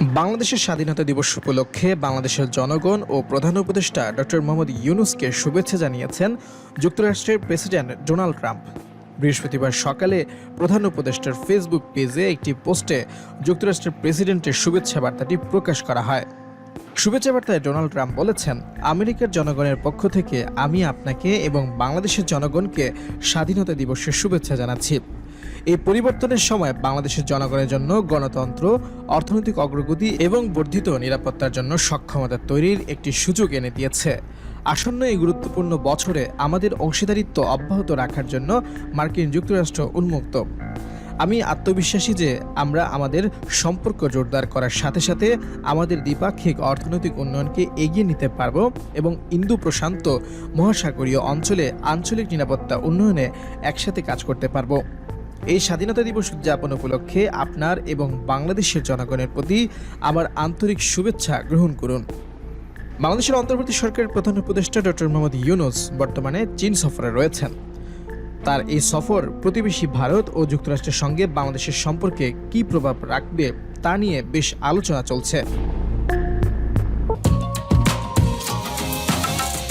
বাংলাদেশের স্বাধীনতা দিবস উপলক্ষে বাংলাদেশের জনগণ ও প্রধান উপদেষ্টা ডক্টর মোহাম্মদ ইউনুসকে শুভেচ্ছা জানিয়েছেন যুক্তরাষ্ট্রের প্রেসিডেন্ট ডোনাল্ড ট্রাম্প। বৃহস্পতিবার সকালে প্রধান উপদেষ্টার ফেসবুক পেজে একটি পোস্টে যুক্তরাষ্ট্রের প্রেসিডেন্টের শুভেচ্ছা বার্তাটি প্রকাশ করা হয়। শুভেচ্ছা বার্তায় ডোনাল্ড ট্রাম্প বলেছেন, আমেরিকার জনগণের পক্ষ থেকে আমি আপনাকে এবং বাংলাদেশের জনগণকে স্বাধীনতা দিবসের শুভেচ্ছা জানাচ্ছি। এই পরিবর্তনের সময় বাংলাদেশের জনগণের জন্য গণতন্ত্র, অর্থনৈতিক অগ্রগতি এবং বর্ধিত নিরাপত্তার জন্য সক্ষমতা তৈরির একটি সুযোগ এনে দিয়েছে। আসন্ন এই গুরুত্বপূর্ণ বছরে আমাদের অংশীদারিত্ব অব্যাহত রাখার জন্য মার্কিন যুক্তরাষ্ট্র উন্মুক্ত। আমি আত্মবিশ্বাসী যে আমরা আমাদের সম্পর্ক জোরদার করার সাথে সাথে আমাদের দ্বিপাক্ষিক অর্থনৈতিক উন্নয়নকে এগিয়ে নিতে পারব এবং ইন্দো প্রশান্ত মহাসাগরীয় অঞ্চলে আঞ্চলিক নিরাপত্তা উন্নয়নে একসাথে কাজ করতে পারব। এই স্বাধীনতা দিবস উদযাপন উপলক্ষে আপনার এবং বাংলাদেশের জনগণের প্রতি আমার আন্তরিক শুভেচ্ছা গ্রহণ করুন। বাংলাদেশের অন্তর্বর্তী সরকারের প্রধান উপদেষ্টা ডক্টর মোহাম্মদ ইউনুস বর্তমানে চীন সফরে রয়েছেন। তার এই সফর প্রতিবেশী ভারত ও যুক্তরাষ্ট্রের সঙ্গে বাংলাদেশের সম্পর্কে কী প্রভাব রাখবে তা নিয়ে বেশ আলোচনা চলছে।